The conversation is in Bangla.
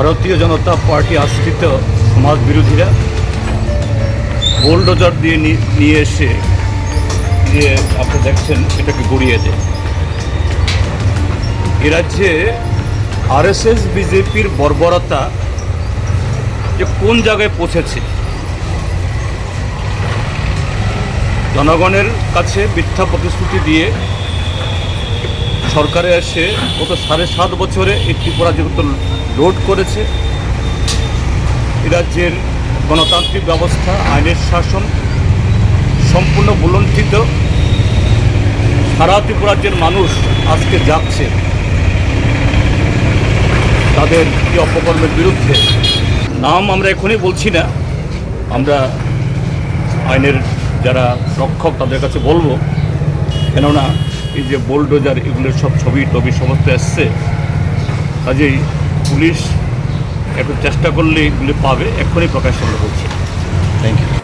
ভারতীয় জনতা পার্টি আশ্রিত সমাজ বিরোধীরা বোলডোজার দিয়ে নিয়ে এসে যে আপনি দেখছেন এটাকে গড়িয়ে দেয়। এ রাজ্যে আরএসএস, বিজেপির বর্বরতা যে কোন জায়গায় পৌঁছেছে? জনগণের কাছে মিথ্যা প্রতিশ্রুতি দিয়ে সরকারে এসে গত সাড়ে সাত বছরে এই ত্রিপুরা যেহেতু লোড করেছে। রাজ্যের গণতান্ত্রিক ব্যবস্থা, আইনের শাসন সম্পূর্ণ বুলণ্ঠিত সারা ত্রিপুরা রাজ্যের মানুষ আজকে যাচ্ছে তাদের এই অপকর্মের বিরুদ্ধে। নাম আমরা এখনই বলছি না, আমরা আইনের যারা রক্ষক তাদের কাছে বলব। কেননা এই যে বোলডোজার এগুলোর সব ছবি টবি সমস্ত এসছে কাজেই পুলিশ একটু চেষ্টা করলে এগুলি পাবে, এক্ষুনি প্রকাশ আমরা বলছি। Thank you